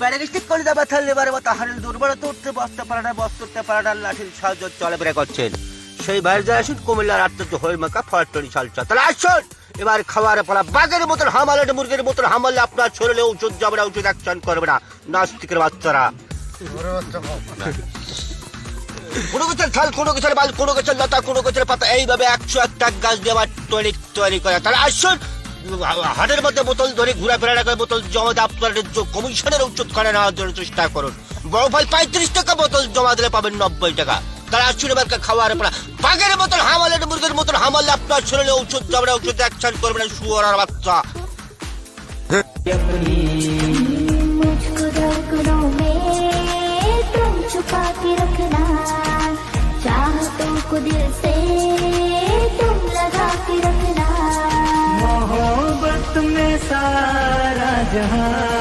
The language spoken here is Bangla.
প্যারালিস্টিক কলিদা ব্যথা লেবারে মতো হাড়ের দুর্বলতা উঠতে বসতে পারে না বসতে উঠতে পারে না লাঠির সাহায্য চলাফেরা করছেন সেই বাইরে আসুন কুমিল্লার আত্মত হয়ে মাকা ফয়াটনি চালচা তাহলে আসুন! এবার খাওয়ার পড়া বাঘের মতন হামালে মুরগির মতন হামালে আপনার শরীরে ওষুধ যাবে না ওষুধ অ্যাকশন করবে না। নাস্তিকের বাচ্চারা। কোনো গাছের থাল কোনো গাছের বাল কোনো গাছের লতা কোনো গাছের পাতা এইভাবে একশো একটা গাছ দিয়ে তৈরি তৈরি করে তাহলে আসুন হাটের মধ্যে বোতল ধরে ঘোরাফেরা না করে বোতল জমা দিয়ে আপনার কমিশনের ওষুধ করে নেওয়ার জন্য চেষ্টা করুন বড় ভাই পঁয়ত্রিশ টাকা বোতল জমা দিলে পাবেন নব্বই টাকা তারা আসুন এবার খাওয়ার পর বাঘের মতন হামালের মুরগির মতন হামালে আপনার শরীরে ওষুধ যাবে না ওষুধ অ্যাকশন করবে না শুয়ার আর বাচ্চা मुझको धड़कनों में तुम छुपा के रखना चाहतों को दिल से तुम लगा के रखना। मोहब्बत में सारा जहाँ